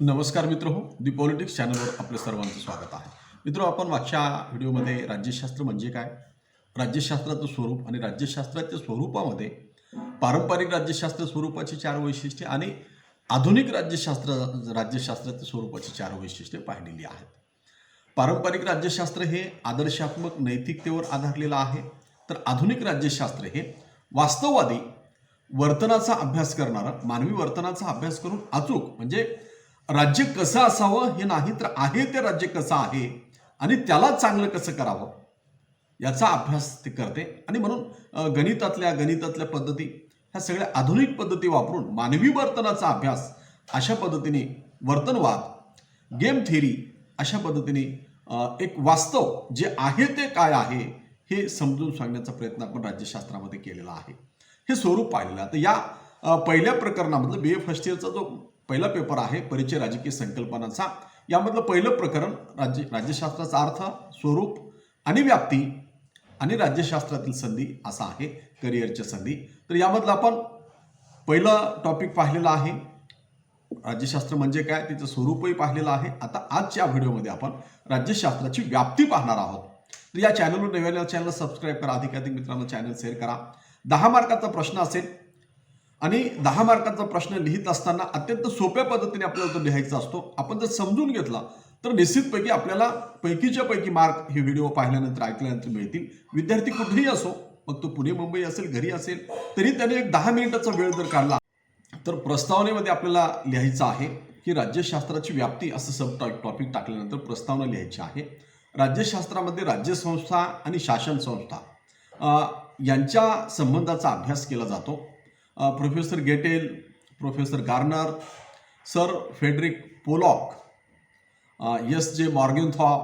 नमस्कार मित्र हो दी पॉलिटिक्स चॅनलवर आपलं सर्वांचं स्वागत आहे. मित्र आपण मागच्या व्हिडिओमध्ये राज्यशास्त्र म्हणजे काय? राज्यशास्त्राचं स्वरूप आणि राज्यशास्त्राच्या स्वरूपामध्ये पारंपरिक राज्यशास्त्र स्वरूपाची चार वैशिष्ट्ये आणि आधुनिक राज्यशास्त्र राज्यशास्त्राच्या स्वरूपाची चार वैशिष्ट्ये पाहिलेली आहेत. पारंपरिक राज्यशास्त्र हे आदर्शात्मक नैतिकतेवर आधारलेलं आहे. तर आधुनिक राज्यशास्त्र हे वास्तववादी वर्तनाचा अभ्यास करणारं मानवी वर्तनाचा अभ्यास करून अचूक म्हणजे राज्य कसं असावं हे नाही तर आहे ते राज्य कसं आहे आणि त्याला चांगलं कसं करावं याचा अभ्यास ते करते. आणि म्हणून गणितातल्या गणितातल्या पद्धती ह्या सगळ्या आधुनिक पद्धती वापरून मानवी वर्तनाचा अभ्यास अशा पद्धतीने वर्तनवाद गेम थेरी अशा पद्धतीने एक वास्तव जे आहे ते काय आहे हे समजून सांगण्याचा प्रयत्न आपण राज्यशास्त्रामध्ये केलेला आहे. हे स्वरूप पाहिलेलं आहे. तर या पहिल्या प्रकरणामधलं बी ए फर्स्ट इयरचा जो पहिला पेपर आहे परिचय राजकीय संकल्पनाचा. यामधलं पहिलं प्रकरण राज्य राज्यशास्त्राचा अर्थ स्वरूप आणि व्याप्ती आणि राज्यशास्त्रातील संधी असा आहे करिअरच्या संधी. तर यामधलं आपण पहिलं टॉपिक पाहिलेलं आहे. राज्यशास्त्र म्हणजे काय? त्याचं स्वरूपही पाहिलेलं आहे. आता आजच्या व्हिडिओमध्ये आपण राज्यशास्त्राची व्याप्ती पाहणार आहोत. तर या चॅनलवर नव्याला चॅनल सबस्क्राईब करा. अधिकाधिक मित्रांनो चॅनल शेअर करा. दहा मार्काचा प्रश्न असेल आणि दहा मार्काचा प्रश्न लिहित असताना अत्यंत सोप्या पद्धतीने आपल्याला तो लिहायचा असतो. आपण जर समजून घेतला तर निश्चितपैकी आपल्याला पैकीच्या पैकी मार्क हे व्हिडिओ पाहिल्यानंतर ऐकल्यानंतर मिळतील. विद्यार्थी कुठेही असो मग तो पुणे मुंबई असेल घरी असेल तरी त्याने एक दहा मिनिटाचा वेळ जर काढला तर प्रस्तावनेमध्ये आपल्याला लिहायचं आहे की राज्यशास्त्राची व्याप्ती असं सब टॉपिक टाकल्यानंतर प्रस्तावना लिहायची आहे. राज्यशास्त्रामध्ये राज्यसंस्था आणि शासन संस्था यांच्या संबंधाचा अभ्यास केला जातो. Professor Gettell professor Garner sir Frederick Pollock S S J Morgenthau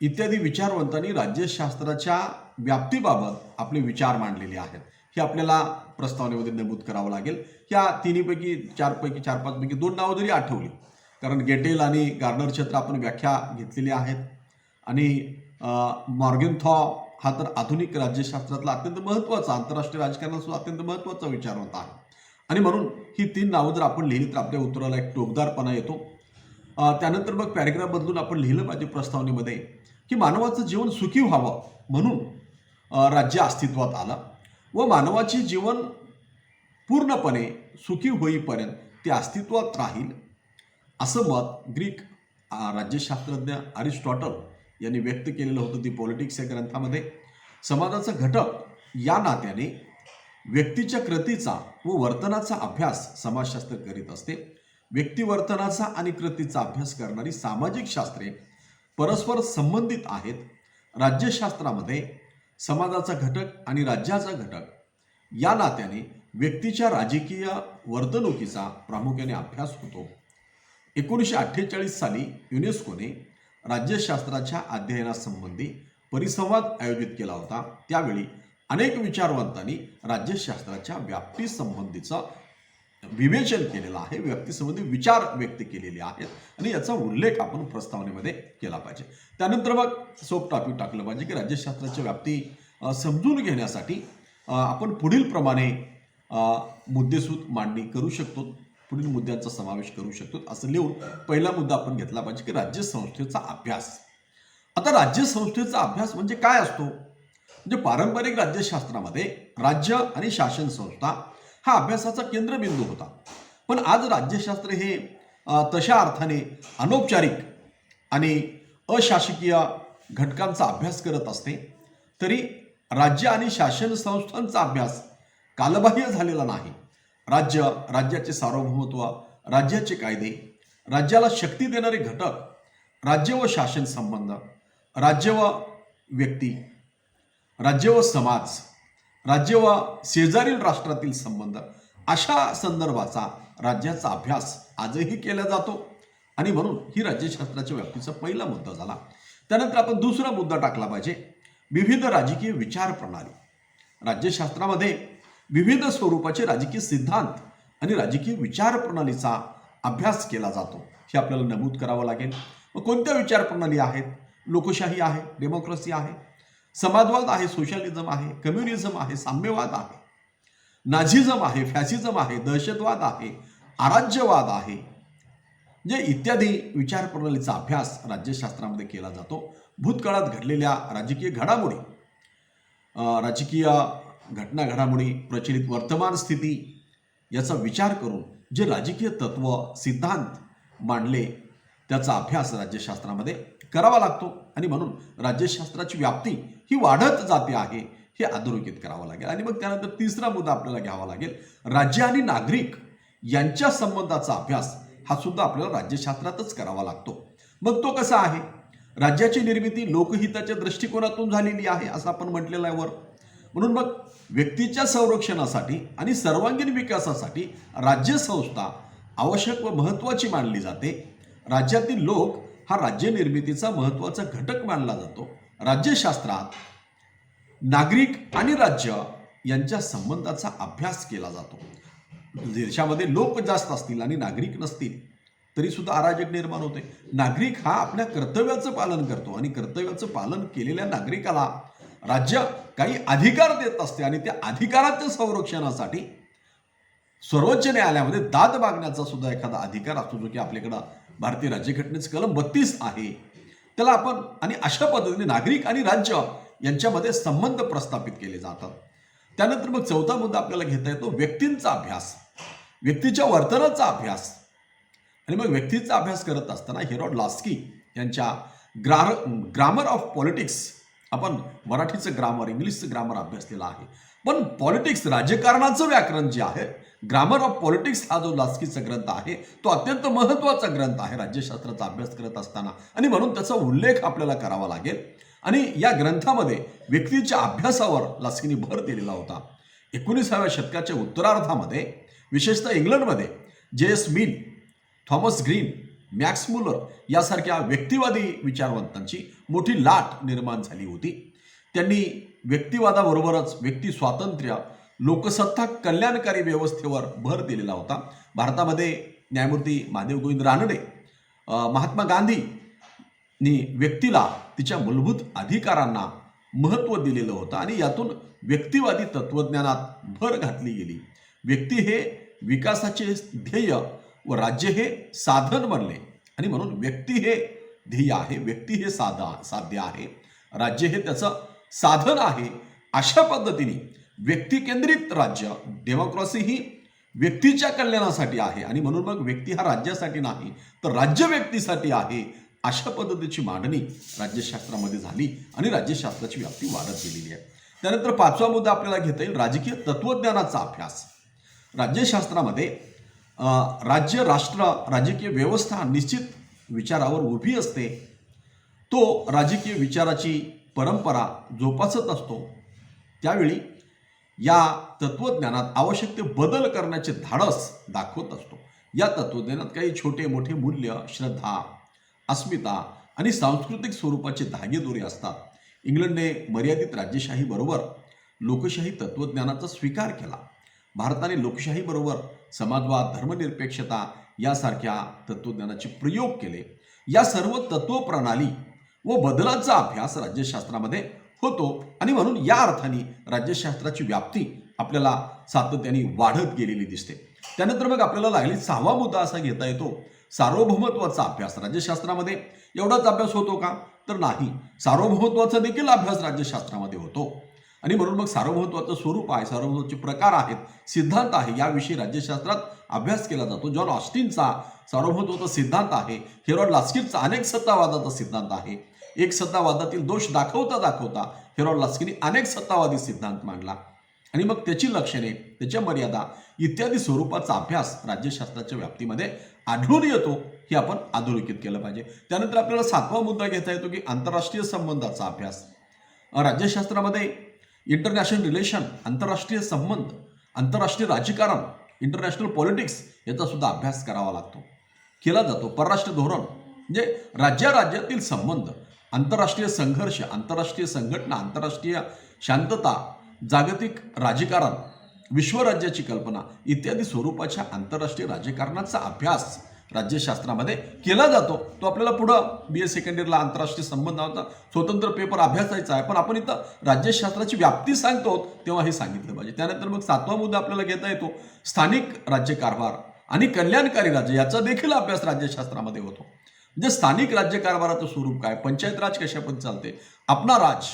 इत्यादी विचारवंतांनी राज्यशास्त्राच्या व्याप्तीबाबत आपले विचार मांडलेले आहेत. हे आपल्याला प्रस्तावनेमध्ये नमूद करावं लागेल. या तिन्हीपैकी चारपैकी चार पाचपैकी दोन नावं जरी आठवली कारण गेटेल आणि गार्नरच्या तर आपण व्याख्या घेतलेली आहेत. आणि मॉर्गेनथॉ हा तर आधुनिक राज्यशास्त्रातला अत्यंत महत्त्वाचा आंतरराष्ट्रीय राजकारणात सुद्धा अत्यंत महत्त्वाचा विचार होता. आणि म्हणून ही तीन नावं जर आपण लिहिली तर आपल्या उत्तराला एक टोकदारपणा येतो. त्यानंतर मग पॅरेग्राफ बदलून आपण लिहिलं पाहिजे प्रस्तावनेमध्ये की मानवाचं जीवन सुखी व्हावं म्हणून राज्य अस्तित्वात आलं व मानवाचे जीवन पूर्णपणे सुखी होईपर्यंत ते अस्तित्वात राहील असं मत ग्रीक राज्यशास्त्रज्ञ अरिस्टॉटल यांनी व्यक्त केलेलं होतं ती पॉलिटिक्स या ग्रंथामध्ये. समाजाचा घटक या नात्याने व्यक्तीच्या कृतीचा व वर्तनाचा अभ्यास समाजशास्त्र करीत असते. व्यक्तिवर्तनाचा आणि कृतीचा अभ्यास करणारी सामाजिक शास्त्रे परस्पर संबंधित आहेत. राज्यशास्त्रामध्ये समाजाचा घटक आणि राज्याचा घटक या नात्याने व्यक्तीच्या राजकीय वर्तणुकीचा प्रामुख्याने अभ्यास होतो. एकोणीसशे अठ्ठेचाळीस साली युनेस्कोने राज्यशास्त्राच्या अध्ययनासंबंधी परिसंवाद आयोजित केला होता. त्यावेळी अनेक विचारवंतांनी राज्यशास्त्राच्या व्याप्तीसंबंधीचं विवेचन केलेलं आहे. व्यक्तीसंबंधी विचार व्यक्त केलेले आहेत आणि याचा उल्लेख आपण प्रस्तावनेमध्ये केला पाहिजे. त्यानंतर मग सोप टॉपिक टाकलं पाहिजे की राज्यशास्त्राची व्याप्ती समजून घेण्यासाठी आपण पुढील प्रमाणे मुद्देसूद मांडणी करू शकतो. पुढील मुद्द्यांचा समावेश करू शकतो. असं लिहून पहिला मुद्दा आपण घेतला पाहिजे की राज्यसंस्थेचा अभ्यास. आता राज्यसंस्थेचा अभ्यास म्हणजे काय असतो? म्हणजे पारंपरिक राज्यशास्त्रामध्ये राज्य आणि शासन संस्था हा अभ्यासाचा केंद्रबिंदू होता. पण आज राज्यशास्त्र हे तशा अर्थाने अनौपचारिक आणि अशासकीय घटकांचा अभ्यास करत असते तरी राज्य आणि शासन संस्थांचा अभ्यास कालबाह्य झालेला नाही. राज्य राज्याचे सार्वभौमत्व राज्याचे कायदे राज्याला शक्ती देणारे घटक राज्य व शासन संबंध राज्य व व्यक्ती राज्य व समाज राज्य व शेजारील राष्ट्रातील संबंध अशा संदर्भाचा राज्याचा अभ्यास आजही केला जातो. आणि म्हणून ही राज्यशास्त्राच्या व्याप्तीचा पहिला मुद्दा झाला. त्यानंतर आपण दुसरा मुद्दा टाकला पाहिजे. विविध राजकीय विचार प्रणाली राज्यशास्त्रामध्ये विविध स्वरूपाचे राजकीय सिद्धांत आणि राजकीय विचारप्रणालीचा अभ्यास केला जातो. हे आपल्याला नमूद करावं लागेल. मग कोणत्या विचारप्रणाली आहेत? लोकशाही आहे डेमोक्रेसी आहे समाजवाद आहे सोशलिझम आहे कम्युनिझम आहे साम्यवाद आहे नाझिझम आहे फॅसिझम आहे दहशतवाद आहे आराज्यवाद आहे. जे इत्यादी विचारप्रणालीचा अभ्यास राज्यशास्त्रामध्ये केला जातो. भूतकाळात घडलेल्या राजकीय घडामोडी राजकीय घटना घडामोडी प्रचलित वर्तमान स्थिती याचा विचार करून जे राजकीय तत्व सिद्धांत मांडले त्याचा अभ्यास राज्यशास्त्रामध्ये करावा लागतो. आणि म्हणून राज्यशास्त्राची व्याप्ती ही वाढत जाते आहे हे अधोरेखित करावं लागेल. आणि मग त्यानंतर तिसरा मुद्दा आपल्याला घ्यावा लागेल. राज्य आणि नागरिक यांच्या संबंधाचा अभ्यास हा सुद्धा आपल्याला राज्यशास्त्रातच करावा लागतो. मग तो कसा आहे? राज्याची निर्मिती लोकहिताच्या दृष्टिकोनातून झालेली आहे असं आपण म्हटलेलं आहे वर. म्हणून मग व्यक्तीच्या संरक्षणासाठी आणि सर्वांगीण विकासासाठी राज्यसंस्था आवश्यक व महत्त्वाची मानली जाते. राज्यातील लोक हा राज्य निर्मितीचा महत्त्वाचा घटक मानला जातो. राज्यशास्त्रात नागरिक आणि राज्य यांच्या संबंधाचा अभ्यास केला जातो. देशामध्ये लोक जास्त असतील आणि नागरिक नसतील तरी सुद्धा अराजक निर्माण होते. नागरिक हा आपल्या कर्तव्याचं पालन करतो आणि कर्तव्याचं पालन केलेल्या नागरिकाला राज्य काही अधिकार देत असते आणि त्या अधिकाराच्या संरक्षणासाठी सर्वोच्च न्यायालयामध्ये दाद मागण्याचा सुद्धा एखादा अधिकार असतो जो की आपल्याकडं भारतीय राज्यघटनेचं कलम बत्तीस आहे. त्याला आपण आणि अशा पद्धतीने नागरिक आणि राज्य यांच्यामध्ये संबंध प्रस्थापित केले जातात. त्यानंतर मग चौथा मुद्दा आपल्याला घेता येतो व्यक्तींचा अभ्यास. व्यक्तीच्या वर्तनाचा अभ्यास. आणि मग व्यक्तीचा अभ्यास करत असताना हेरॉड लास्की यांच्या ग्रार ग्रामर ऑफ पॉलिटिक्स आपण मराठीचं ग्रामर इंग्लिशचं ग्रामर अभ्यासलेलं आहे. पण पॉलिटिक्स राजकारणाचं व्याकरण जे आहे ग्रामर ऑफ पॉलिटिक्स हा जो लास्कीचा ग्रंथ आहे तो अत्यंत महत्त्वाचा ग्रंथ आहे राज्यशास्त्राचा अभ्यास करत असताना. आणि म्हणून त्याचा उल्लेख आपल्याला करावा लागेल. आणि या ग्रंथामध्ये व्यक्तीच्या अभ्यासावर लास्कीने भर दिलेला होता. एकोणीसाव्या शतकाच्या उत्तरार्धामध्ये विशेषतः इंग्लंडमध्ये J S Mill Thomas Green Max Muller यासारख्या व्यक्तिवादी विचारवंतांची मोठी लाट निर्माण झाली होती. त्यांनी व्यक्तिवादाबरोबरच व्यक्ती स्वातंत्र्य लोकसत्ता कल्याणकारी व्यवस्थेवर भर दिलेला होता. भारतामध्ये न्यायमूर्ती महादेव गोविंद रानडे महात्मा गांधीनी व्यक्तीला तिच्या मूलभूत अधिकारांना महत्त्व दिलेलं होतं आणि यातून व्यक्तिवादी तत्त्वज्ञानात भर घातली गेली. व्यक्ती हे विकासाचे ध्येय व राज्य हे साधन बनले. आणि म्हणून व्यक्ती हे ध्येय आहे व्यक्ती हे साधा साध्य आहे. राज्य हे त्याचं साधन आहे. अशा पद्धतीने व्यक्ती केंद्रित राज्य डेमोक्रॉसी ही व्यक्तीच्या कल्याणासाठी आहे. आणि म्हणून मग व्यक्ती हा राज्यासाठी नाही तर राज्य व्यक्तीसाठी आहे अशा पद्धतीची मांडणी राज्यशास्त्रामध्ये झाली आणि राज्यशास्त्राची व्याप्ती वाढत गेलेली आहे. त्यानंतर पाचवा मुद्दा आपल्याला घेता येईल राजकीय तत्वज्ञानाचा अभ्यास. राज्यशास्त्रामध्ये राज्य राष्ट्र राजकीय व्यवस्था निश्चित विचारावर उभी असते. तो राजकीय विचाराची परंपरा जोपासत असतो. त्यावेळी या तत्वज्ञानात आवश्यक ते बदल करण्याचे धाडस दाखवत असतो. या तत्वज्ञानात काही छोटे मोठे मूल्य श्रद्धा अस्मिता आणि सांस्कृतिक स्वरूपाचे धागेदोरे असतात. इंग्लंडने मर्यादित राज्यशाहीबरोबर लोकशाही तत्वज्ञानाचा स्वीकार केला. भारताने लोकशाहीबरोबर समाजवाद धर्मनिरपेक्षता यासारख्या तत्वज्ञानाचे प्रयोग केले. या सर्व तत्वप्रणाली व बदलाचा अभ्यास राज्यशास्त्रामध्ये होतो आणि म्हणून या अर्थाने राज्यशास्त्राची व्याप्ती आपल्याला सातत्याने वाढत गेलेली दिसते. त्यानंतर मग आपल्याला लागली सहावा मुद्दा असा घेता येतो सार्वभौमत्वाचा अभ्यास. राज्यशास्त्रामध्ये एवढाच अभ्यास होतो का? तर नाही. सार्वभौमत्वाचा देखील अभ्यास राज्यशास्त्रामध्ये होतो. आणि म्हणून मग सार्वभौमत्वाचं स्वरूप आहे सार्वभौमत्वाचे प्रकार आहेत सिद्धांत आहे याविषयी राज्यशास्त्रात अभ्यास केला जातो. जॉन ऑस्टिनचा सार्वभौमत्वाचा सिद्धांत आहे हेरॉड लास्किनचा अनेक सत्तावादाचा सिद्धांत आहे. एक सत्तावादातील दोष दाखवता दाखवता हेरॉड लास्किनी अनेक सत्तावादी सिद्धांत मांडला. आणि मग त्याची लक्षणे त्याच्या मर्यादा इत्यादी स्वरूपाचा अभ्यास राज्यशास्त्राच्या व्याप्तीमध्ये आढळून येतो हे आपण अधोरेखित केलं पाहिजे. त्यानंतर आपल्याला सातवा मुद्दा घेता येतो की आंतरराष्ट्रीय संबंधाचा अभ्यास. राज्यशास्त्रामध्ये इंटरनॅशनल रिलेशन आंतरराष्ट्रीय संबंध आंतरराष्ट्रीय राजकारण इंटरनॅशनल पॉलिटिक्स याचा सुद्धा अभ्यास करावा लागतो. केला जातो. परराष्ट्र धोरण म्हणजे राज्या राज्यातील संबंध आंतरराष्ट्रीय संघर्ष आंतरराष्ट्रीय संघटना आंतरराष्ट्रीय शांतता जागतिक राजकारण विश्वराज्याची कल्पना इत्यादी स्वरूपाच्या आंतरराष्ट्रीय राजकारणाचा अभ्यास राज्यशास्त्रामध्ये केला जातो. तो आपल्याला पुढं बी एस सेकंड इयरला आंतरराष्ट्रीय होता. स्वतंत्र पेपर अभ्यासायचा आहे. पण आपण इथं राज्यशास्त्राची व्याप्ती सांगतो तेव्हा हे सांगितलं पाहिजे. त्यानंतर मग सातवा मुद्दा आपल्याला घेता येतो. स्थानिक राज्यकारभार आणि कल्याणकारी राज्य याचा देखील अभ्यास राज्यशास्त्रामध्ये होतो. म्हणजे स्थानिक राज्यकारभाराचं स्वरूप काय? पंचायत राज कशा पण चालते? आपला राज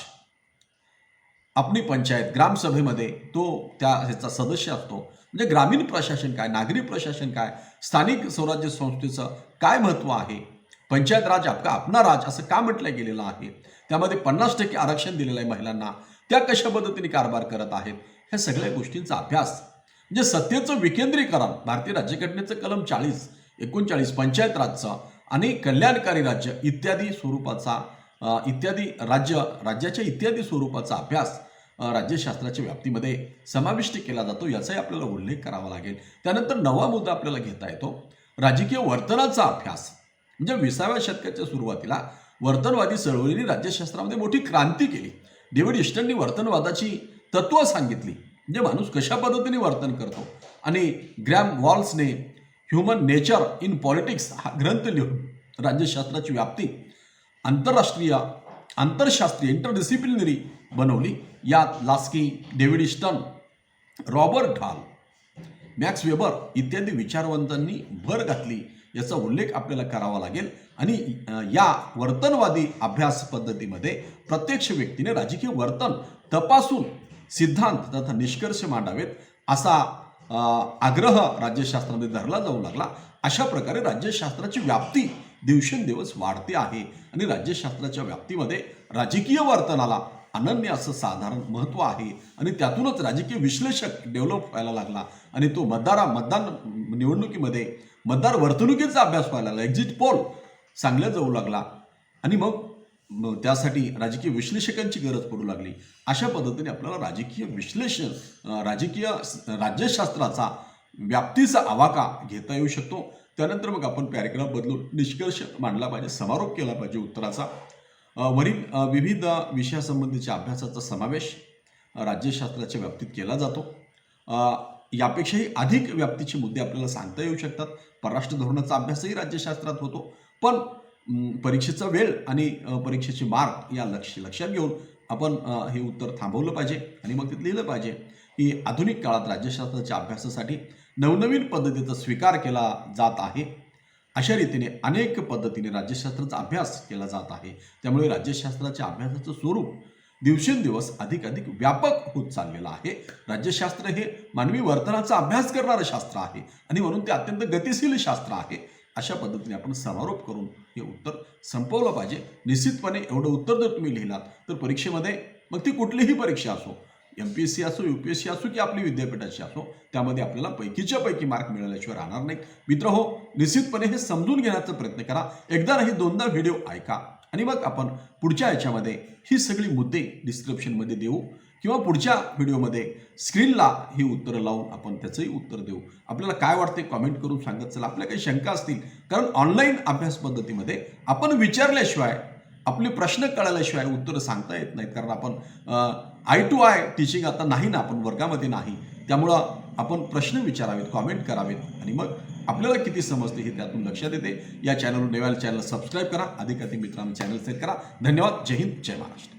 आपली पंचायत ग्रामसभेमध्ये तो त्या ह्याचा सदस्य असतो. म्हणजे ग्रामीण प्रशासन काय नागरी प्रशासन काय स्थानिक स्वराज्य संस्थेचं काय महत्त्व आहे? पंचायत राज आपका आपला राज असं का म्हटलं गेलेलं आहे? त्यामध्ये पन्नास टक्के आरक्षण दिलेलं आहे महिलांना. त्या कशा पद्धतीने कारभार करत आहेत? ह्या सगळ्या गोष्टींचा अभ्यास. म्हणजे सत्तेचं विकेंद्रीकरण भारतीय राज्यघटनेचं कलम चाळीस एकोणचाळीस पंचायत राजचा आणि कल्याणकारी राज्य इत्यादी स्वरूपाचा इत्यादी राज्य राज्याच्या इत्यादी स्वरूपाचा अभ्यास. राज्यशास्त्राच्या व्याप्तीमध्ये समाविष्ट केला जातो याचाही आपल्याला उल्लेख करावा लागेल. त्यानंतर नवा मुद्दा आपल्याला घेता येतो. राजकीय वर्तनाचा अभ्यास. म्हणजे विसाव्या शतकाच्या सुरुवातीला वर्तनवादी चळवळीने राज्यशास्त्रामध्ये मोठी क्रांती केली. डेव्हिड इस्टननी वर्तनवादाची तत्त्व सांगितली. म्हणजे माणूस कशा पद्धतीने वर्तन करतो? आणि ग्रॅम वॉल्सने ह्युमन नेचर इन पॉलिटिक्स हा ग्रंथ लिहून राज्यशास्त्राची व्याप्ती आंतरराष्ट्रीय आंतरशास्त्रीय इंटरडिसिप्लिनरी बनवली. यात Laski David Easton Robert Dahl Max Weber इत्यादी विचारवंतांनी भर घातली. याचा उल्लेख आपल्याला करावा लागेल. आणि या वर्तनवादी अभ्यास पद्धतीमध्ये प्रत्यक्ष व्यक्तीने राजकीय वर्तन तपासून सिद्धांत तथा निष्कर्ष मांडावेत असा आग्रह राज्यशास्त्रामध्ये धरला जाऊ लागला. अशा प्रकारे राज्यशास्त्राची व्याप्ती दिवसेंदिवस वाढते आहे. आणि राज्यशास्त्राच्या व्याप्तीमध्ये राजकीय वर्तनाला अनन्य असं साधारण महत्त्व आहे. आणि त्यातूनच राजकीय विश्लेषक डेव्हलप व्हायला लागला. आणि तो मतदारा मतदान निवडणुकीमध्ये मतदार वर्तणुकीचा अभ्यास व्हायला लागला. एक्झिट पोल चांगल्या जाऊ लागला. आणि मग त्यासाठी राजकीय विश्लेषकांची गरज पडू लागली. अशा पद्धतीने आपल्याला राजकीय विश्लेषण राजकीय राज्यशास्त्राचा व्याप्तीचा आवाका घेता येऊ शकतो. त्यानंतर मग आपण पॅरेग्राफ बदलून निष्कर्ष मांडला पाहिजे समारोप केला पाहिजे उत्तराचा. वरील विविध विषयासंबंधीच्या अभ्यासाचा समावेश राज्यशास्त्राच्या व्याप्तीत केला जातो. यापेक्षाही अधिक व्याप्तीचे मुद्दे आपल्याला सांगता येऊ शकतात. परराष्ट्र धोरणाचा अभ्यासही राज्यशास्त्रात होतो. पण परीक्षेचा वेळ आणि परीक्षेचे मार्क या लक्ष लक्षात घेऊन आपण हे उत्तर थांबवलं पाहिजे. आणि मग ते लिहिलं पाहिजे की आधुनिक काळात राज्यशास्त्राच्या अभ्यासासाठी नवनवीन पद्धतीचा स्वीकार केला जात आहे. अशा रीतीने अनेक पद्धतीने राज्यशास्त्राचा अभ्यास केला जात आहे. त्यामुळे राज्यशास्त्राच्या अभ्यासाचं स्वरूप दिवसेंदिवस अधिक अधिक व्यापक होत चाललेलं आहे. राज्यशास्त्र हे मानवी वर्तनाचा अभ्यास करणारं शास्त्र आहे आणि म्हणून ते अत्यंत गतिशील शास्त्र आहे. अशा पद्धतीने आपण समारोप करून हे उत्तर संपवलं पाहिजे. निश्चितपणे एवढं उत्तर जर तुम्ही लिहिलात तर परीक्षेमध्ये मग ती कुठलीही परीक्षा असो एम पी एस सी असो यू पी एस सी असो की आपली विद्यापीठाची असो त्यामध्ये आपल्याला पैकीच्या पैकी मार्क मिळाल्याशिवाय राहणार नाही. मित्र हो निश्चितपणे हे समजून घेण्याचा प्रयत्न करा. एकदा नाही दोनदा व्हिडिओ ऐका. आणि मग आपण पुढच्या याच्यामध्ये ही सगळी मुद्दे डिस्क्रिप्शनमध्ये देऊ किंवा पुढच्या व्हिडिओमध्ये स्क्रीनला ही उत्तरं लावून आपण त्याचंही उत्तर देऊ. आपल्याला काय वाटते कॉमेंट करून सांगत चला. आपल्या काही शंका असतील कारण ऑनलाईन अभ्यास पद्धतीमध्ये आपण विचारल्याशिवाय आपले प्रश्न कळाल्याशिवाय उत्तरं सांगता येत नाहीत. कारण आपण आय टू आय टीचिंग आता नाही ना आपण वर्गामध्ये नाही. त्यामुळं आपण प्रश्न विचारावेत कॉमेंट करावेत. आणि मग आपल्याला किती समजते हे त्यातून लक्षात येते या चॅनलवर नेवाल चॅनल सबस्क्राईब करा. अधिक अधिक मित्रांना चॅनल सेट करा. धन्यवाद. जय हिंद. जय महाराष्ट्र.